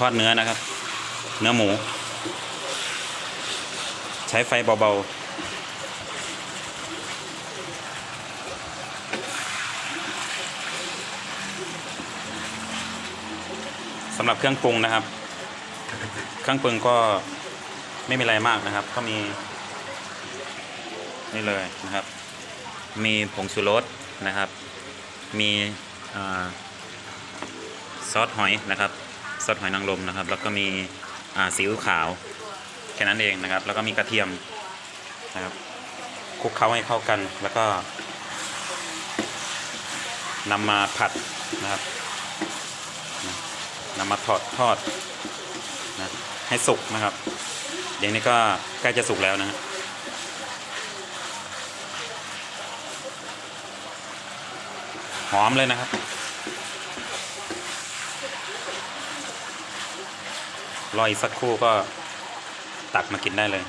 ทอดเนื้อนะครับ เนื้อหมู ใช้ไฟเบาๆสำหรับเครื่องปรุงนะครับ เครื่องปรุงก็ไม่มีอะไรมากนะครับ ก็มี นี่เลยนะครับ มีผงชูรสนะครับ มีซอสหอยนะครับ ซอสหอยนางรมนะครับ แล้วก็มีซีอิ๊วขาวแค่นั้นเองนะครับ แล้วก็มีกระเทียมนะครับคลุกเคล้าให้เข้ากันแล้วก็นำมาผัดนะครับนะนำมาทอดทอดนะให้สุกนะครับเดี๋ยวนี้ก็ใกล้จะสุกแล้วนะฮะหอมเลยนะครับ รออีกสักครู่ก็ตักมากินได้เลย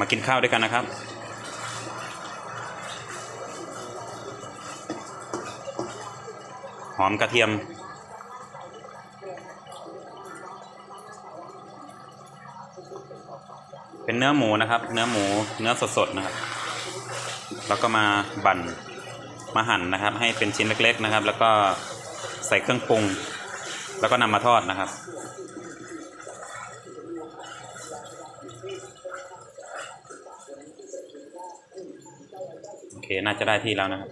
มากินข้าวด้วยกันนะครับหอมกระเทียม เป็นเนื้อหมูนะครับ เนื้อหมูเนื้อสดๆนะครับ แล้วก็มาบั่นมาหั่นนะครับ ให้เป็นชิ้นเล็ก ๆนะครับ แล้วก็ใส่เครื่องปรุง แล้วก็นำมาทอดนะครับ โอเคน่าจะได้ที่แล้วนะครับ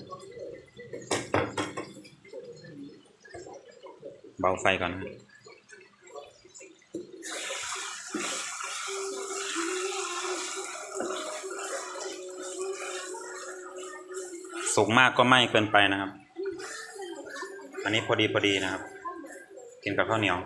เบาไฟก่อนนะครับ สุกมากก็ไม่เกินไปนะครับ อันนี้พอดีพอดีนะครับ กินกับข้าวเหนียว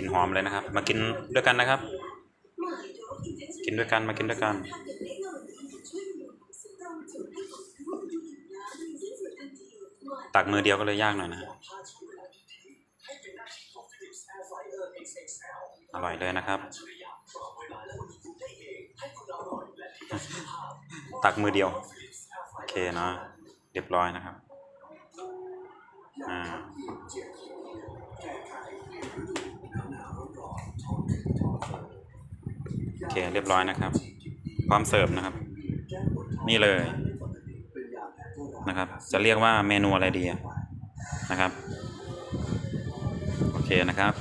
ลิ่นหอมเลยนะครับ มากินด้วยกันนะครับ กินด้วยกันมากินด้วยกัน ตักมือเดียวก็เลยยากหน่อยนะอร่อยเลยนะครับ ตักมือเดียว โอเคเนาะเรียบร้อยนะครับอ่า โอ เคเรียบร้อยนะครับ พร้อมเสิร์ฟนะครับ นี่เลยนะครับ จะเรียกว่าเมนูอะไรดีนะครับ โอเคนะครับ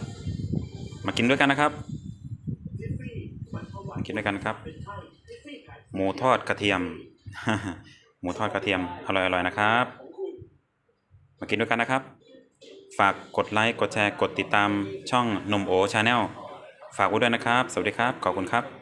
มากินด้วยกันนะครับ มากินด้วยกันครับ หมูทอดกระเทียม หมูทอดกระเทียมอร่อยๆนะครับ มากินด้วยกันนะครับ ฝากกดไลค์กดแชร์กดติดตามช่องหนุ่มโอชาแนลฝากไว้ด้วยนะครับ สวัสดีครับ ขอบคุณครับ